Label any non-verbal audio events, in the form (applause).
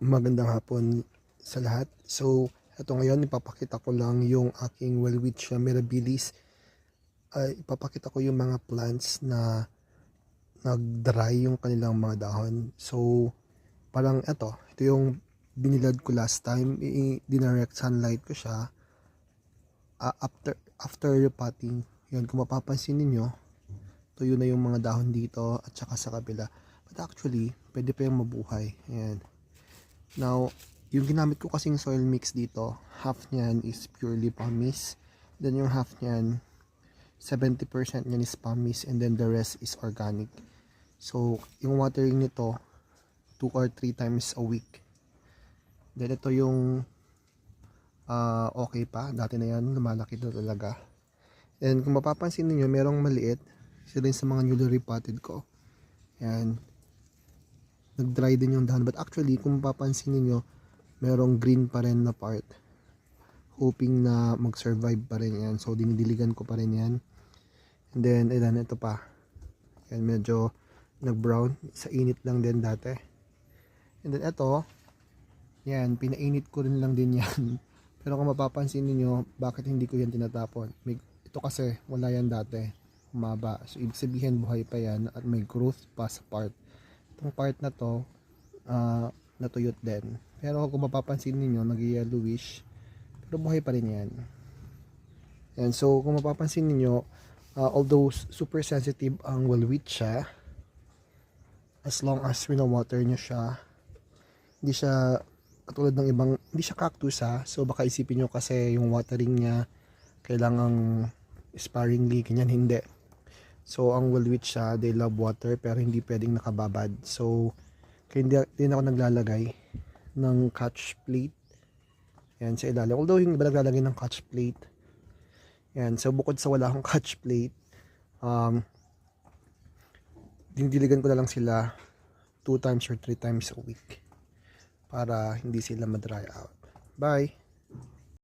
Magandang hapon sa lahat. So, ito ngayon, ipapakita ko lang yung aking Welwitschia mirabilis. Ay, ipapakita ko yung mga plants na nag-dry yung kanilang mga dahon. So, parang ito, ito yung binilad ko last time. I- dinirect sunlight ko siya. Ah, after, after repotting, yun, kung mapapansin ninyo, tuyo na yung mga dahon dito at saka sa kabila. But actually, pwede pa yung mabuhay. Ayan. Now, yung ginamit ko kasing soil mix dito, half niyan is purely pumice. Then yung half niyan, 70% niyan is pumice and then the rest is organic. So, yung watering nito, 2 or 3 times a week. Then ito yung ah, okay pa. Dati na yan, lumalaki na talaga. And kung mapapansin niyo merong maliit. Isa din sa mga newly repotted ko. Yan nag-dry din yung dahon. But actually, kung mapapansin niyo merong green pa rin na part. Hoping na mag-survive pa rin yan. So, dinidiligan ko pa rin yan. And then, ilan, ito pa. Yan, medyo nag-brown. Sa init lang din dati. And then, ito, yan, pinainit ko rin lang din yan. (laughs) Pero kung mapapansin niyo bakit hindi ko yan tinatapon? May, ito kasi, wala yan dati. Humaba. So, ibig sabihin, buhay pa yan at may growth pa sa part itong part na to ah, natuyot din. Pero kung mapapansin niyo nag yellowish. Pero buhay pa rin yan. And so kung mapapansin niyo ah, although super sensitive ang Welwitschia as long as wino-water niyo siya hindi siya katulad ng ibang hindi siya cactus ha? So baka isipin niyo kasi yung watering niya kailangang sparingly ganyan hindi So, ang Welwitsch siya, they love water pero hindi pwedeng nakababad. So, kaya hindi, na ako naglalagay ng catch plate. Yan, sa ilalim. Although, yung iba naglalagay ng catch plate. Yan, so bukod sa wala akong (laughs) catch plate, um, dinidiligan ko na lang sila 2 times or 3 times a week para hindi sila ma-dry out. Bye!